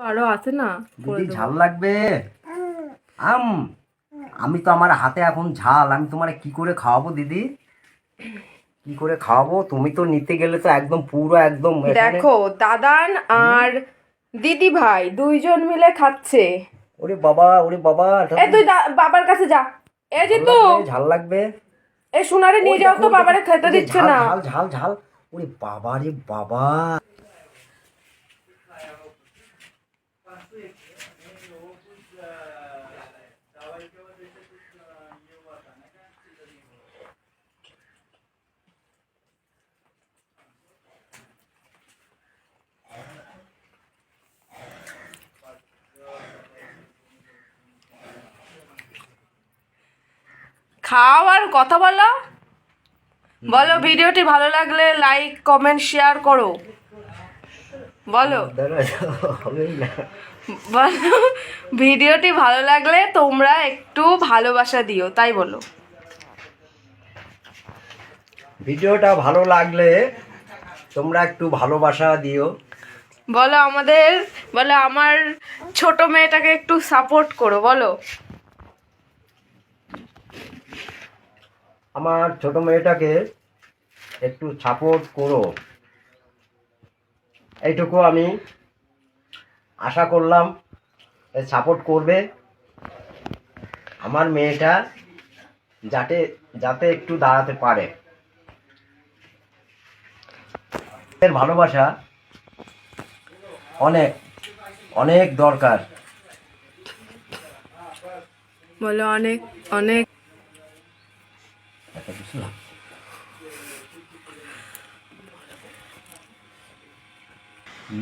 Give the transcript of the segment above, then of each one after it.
আরও আছে না? দিদি ঝাল লাগবে? আম আমি তো আমার হাতে এখন ঝাল আমি তোমারে কি করে খাওয়াবো দিদি? কি করে খাওয়াবো? তুমি তো নিতে গেলে তো একদম পুরো একদম দেখো দাদান আর দিদি ভাই দুইজন মিলে খাচ্ছে। ওরে বাবা ওরে বাবা এ তুই বাবার কাছে যা। এই যে তো ঝাল লাগবে। এ সোনারে নিয়ে যাও তো বাবারে খেতে দিচ্ছে না। ঝাল ঝাল ঝাল। ওরে বাবা রে বাবা। খাও আর কথা বলো। বলো ভিডিওটি ভালো লাগলে লাইক কমেন্ট শেয়ার করো। বলো। বলো ভিডিওটি ভালো লাগলে তোমরা একটু ভালোবাসা দিও তাই বলো। ভিডিওটা ভালো লাগলে তোমরা একটু ভালোবাসা দিও। বলো আমাদের বলো আমার ছোট মেয়েটাকে একটু সাপোর্ট করো বলো। আমার ছোট মেয়েটাকে একটু সাপোর্ট করো। এইটুকু আমি আশা করলাম সাপোর্ট করবে। আমার মেয়েটা যাতে যাতে একটু দাঁড়াতে পারে। এর ভালোবাসা অনেক অনেক দরকার। বলো অনেক অনেক। কি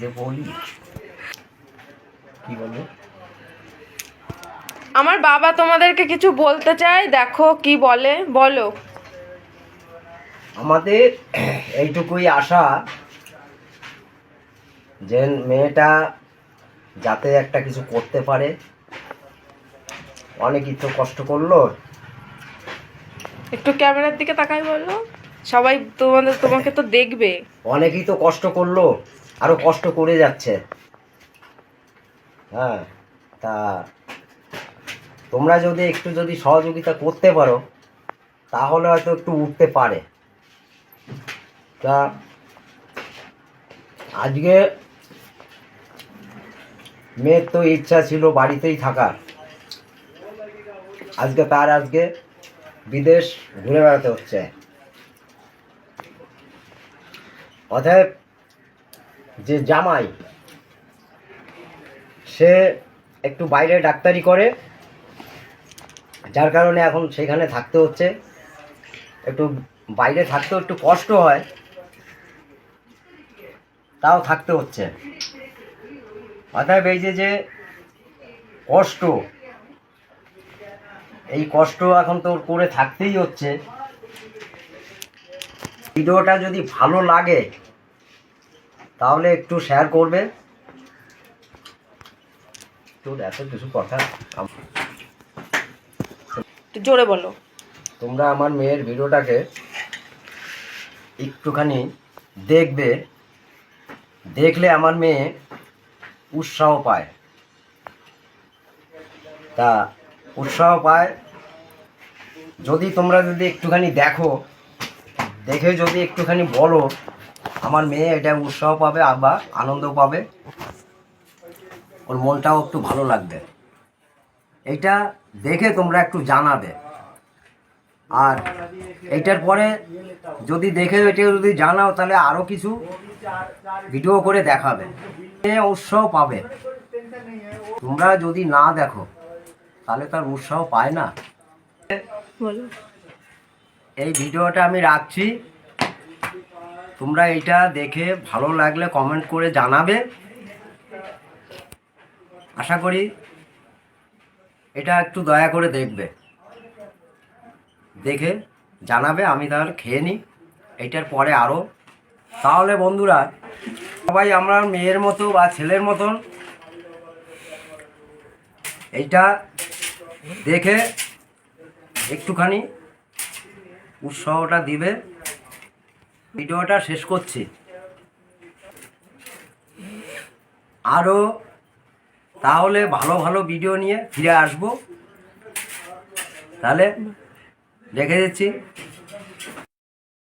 যে বলি কি বলব আমার বাবা তোমাদেরকে কিছু বলতে চায় দেখো কি বলে বলো। আমাদের এইটুকুই আশা যে মেয়েটা যাতে একটা কিছু করতে পারে। অনেকই তো কষ্ট করল। একটু ক্যামেরার দিকে তাকাই বলো সবাই তোমাদের, তোমাকে তো দেখবে। অনেকেই তো কষ্ট করল, আরও কষ্ট করে যাচ্ছে। হ্যাঁ তা তোমরা যদি একটু যদি সহযোগিতা করতে পারো, তাহলে হয়তো একটু উঠতে পারে। তা আজকে মেয়ের তো ইচ্ছা ছিল বাড়িতেই থাকার। আজকে তার আজকে বিদেশ ঘুরে বেড়াতে হচ্ছে। অতএব যে জামাই, সে একটু বাইরে ডাক্তারি করে, যার কারণে এখন সেখানে থাকতে হচ্ছে। একটু বাইরে থাকতেও একটু কষ্ট হয়, তাও থাকতে হচ্ছে। অতএব এই যে যে কষ্ট এই কষ্ট এখন তোর করে থাকতেই হচ্ছে। ভিডিওটা যদি ভালো লাগে তাহলে একটু শেয়ার করবে। তোর এত কিছু কথা জোরে বলো। তোমরা আমার মেয়ের ভিডিওটাকে একটুখানি দেখবে। দেখলে আমার মেয়ে উৎসাহ পায়। তা উৎসাহ পায় যদি তোমরা যদি একটুখানি দেখো, দেখে যদি একটুখানি বলো, আমার মেয়ে এটা উৎসাহ পাবে আবার আনন্দ পাবে। ওর মনটাও একটু ভালো লাগবে। এটা দেখে তোমরা একটু জানাবে। আর এইটার পরে যদি দেখে এটা যদি জানাও, তাহলে আরও কিছু ভিডিও করে দেখাবে। উৎসাহ পাবে। তোমরা যদি না দেখো, তাহলে তার উৎসাহ পায় না। বলো। এই ভিডিওটা আমি রাখছি। তোমরা এটা দেখে ভালো লাগলে কমেন্ট করে জানাবে। আশা করি এটা একটু দয়া করে দেখবে। দেখে জানাবে, আমি তাহলে খেয়ে নিই। এটার পরে আরও তাহলে বন্ধুরা, সবাই আমরা মেয়ের মতো বা ছেলের মতন এইটা দেখে একটুখানি উৎসাহটা দিবে। ভিডিওটা শেষ করছি। আরও তাহলে ভালো ভালো ভিডিও নিয়ে ফিরে আসব। তাহলে দেখে দিচ্ছি।